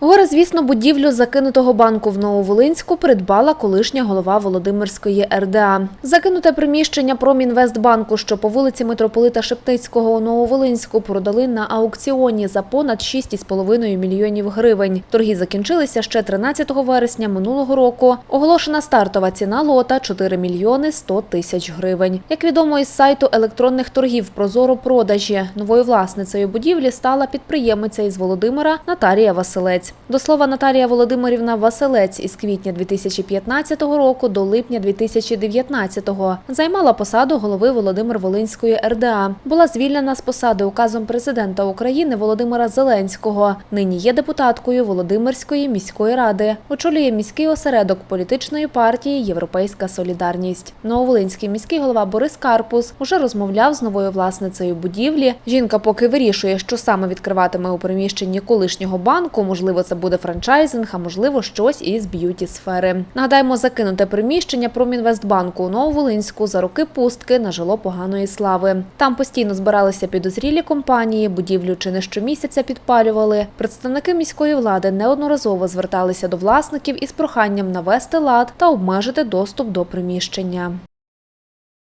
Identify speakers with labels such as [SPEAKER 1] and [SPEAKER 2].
[SPEAKER 1] Горе, звісно, будівлю закинутого банку в Нововолинську придбала колишня голова Володимирської РДА. Закинуте приміщення Промінвестбанку, що по вулиці митрополита Шептицького у Нововолинську продали на аукціоні за понад 6,5 мільйонів гривень. Торги закінчилися ще 13 вересня минулого року. Оголошена стартова ціна лота 4 мільйони 100 тисяч гривень. Як відомо із сайту електронних торгів Прозоро продажі новою власницею будівлі стала підприємиця із Володимира Наталія Василець. До слова, Наталія Володимирівна Василець із квітня 2015 року до липня 2019-го займала посаду голови Володимир Волинської РДА. Була звільнена з посади указом президента України Володимира Зеленського. Нині є депутаткою Володимирської міської ради. Очолює міський осередок політичної партії Європейська Солідарність. Нововолинський міський голова Борис Карпус уже розмовляв з новою власницею будівлі. Жінка поки вирішує, що саме відкриватиме у приміщенні колишнього банку. Можливо, це буде франчайзинг, а можливо, щось із б'юті сфери. Нагадаємо, закинуте приміщення Промінвестбанку у Нововолинську за роки пустки нажило поганої слави. Там постійно збиралися підозрілі компанії, будівлю чи не щомісяця підпалювали. Представники міської влади неодноразово зверталися до власників із проханням навести лад та обмежити доступ до приміщення.